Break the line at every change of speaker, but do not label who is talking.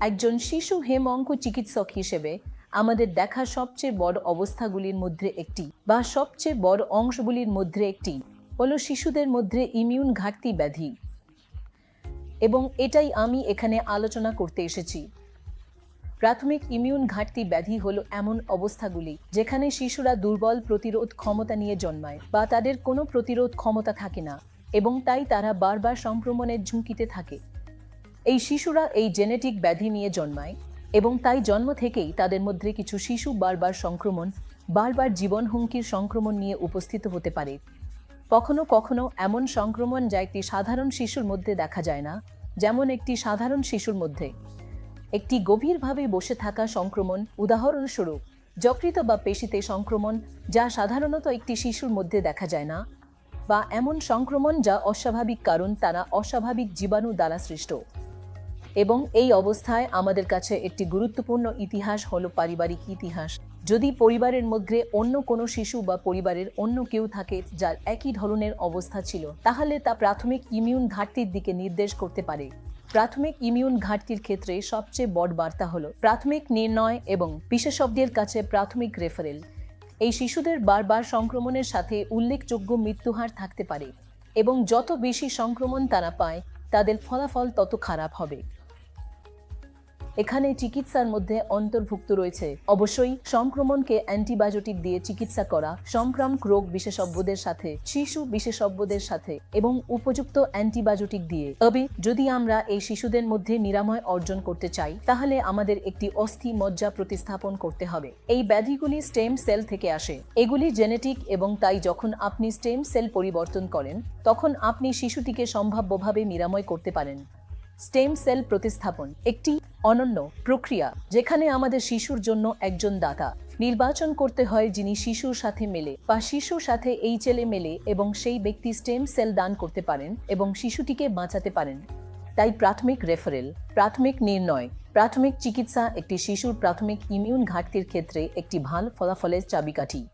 একজন শিশু হেম হেমঙ্ক চিকিৎসক হিসেবে আমাদের দেখা সবচেয়ে বড় অবস্থাগুলির মধ্যে একটি বা সবচেয়ে বড় অংশগুলির মধ্যে একটি হলো শিশুদের মধ্যে ইমিউন ঘাটতি ব্যাধি। এবং এটাই আমি এখানে আলোচনা করতে এসেছি। প্রাথমিক ইমিউন ঘাটতি ব্যাধি হলো এমন অবস্থাগুলি যেখানে শিশুরা দুর্বল প্রতিরোধ ক্ষমতা নিয়ে জন্মায় বা তাদের কোনো প্রতিরোধ ক্ষমতা থাকে না এবং তাই তারা বারবার সংক্রমণের ঝুঁকিতে থাকে। এই শিশুরা এই জেনেটিক ব্যাধি নিয়ে জন্মায় এবং তাই জন্ম থেকেই তাদের মধ্যে কিছু শিশু বারবার সংক্রমণ, বারবার জীবন হুমকির সংক্রমণ নিয়ে উপস্থিত হতে পারে। কখনো কখনো এমন সংক্রমণ যা একটি সাধারণ শিশুর মধ্যে দেখা যায় না, যেমন একটি সাধারণ শিশুর মধ্যে। একটি গভীরভাবে বসে থাকা সংক্রমণ উদাহরণস্বরূপ যকৃত বা পেশিতে সংক্রমণ যা সাধারণত একটি শিশুর মধ্যে দেখা যায় না, বা এমন সংক্রমণ যা অস্বাভাবিক কারণ তারা অস্বাভাবিক জীবাণু দ্বারা সৃষ্ট। এবং এই অবস্থায় আমাদের কাছে একটি গুরুত্বপূর্ণ ইতিহাস হলো পারিবারিক ইতিহাস। যদি পরিবারের মধ্যে অন্য কোনো শিশু বা পরিবারের অন্য কেউ থাকে যার একই ধরনের অবস্থা ছিল, তাহলে তা প্রাথমিক ইমিউন ঘাটতির দিকে নির্দেশ করতে পারে। প্রাথমিক ইমিউন ঘাটতির ক্ষেত্রে সবচেয়ে বড় বার্তা হলো প্রাথমিক নির্ণয় এবং বিশেষজ্ঞের কাছে প্রাথমিক রেফারেল। এই শিশুদের বারবার সংক্রমণের সাথে উল্লেখযোগ্য মৃত্যুহার থাকতে পারে এবং যত বেশি সংক্রমণ তারা পায়, তাদের ফলাফল তত খারাপ হবে। এখানে চিকিৎসার মধ্যে অন্তর্ভুক্ত রয়েছে। অবশ্যই সংক্রমণকে অ্যান্টিবায়োটিক দিয়ে চিকিৎসা করা সংক্রামক রোগ বিশেষজ্ঞদের সাথে, শিশু বিশেষজ্ঞদের সাথে এবং উপযুক্ত অ্যান্টিবায়োটিক দিয়ে। তবে যদি আমরা এই শিশুদের মধ্যে নিরাময় অর্জন করতে চাই, তাহলে আমাদের একটি অস্থি মজ্জা প্রতিস্থাপন করতে হবে। এই ব্যাধিগুলি স্টেম সেল থেকে আসে। এগুলি জেনেটিক এবং তাই যখন আপনি স্টেম সেল পরিবর্তন করেন, তখন আপনি শিশুটিকে সম্ভাব্যভাবে নিরাময় করতে পারেন। স্টেম সেল প্রতিস্থাপন, একটি অনন্য প্রক্রিয়া যেখানে আমাদের শিশুর জন্য একজন দাতা। নির্বাচন করতে হয় যিনি শিশুর সাথে মেলে বা শিশুর সাথে এই ছেলে মেলে এবং সেই ব্যক্তি স্টেম সেল দান করতে পারেন এবং শিশুটিকে বাঁচাতে পারেন। তাই প্রাথমিক রেফারেল, প্রাথমিক নির্ণয়, প্রাথমিক চিকিৎসা একটি শিশুর প্রাথমিক ইমিউন ঘাটতির ক্ষেত্রে একটি ভালো ফলাফলের চাবিকাঠি।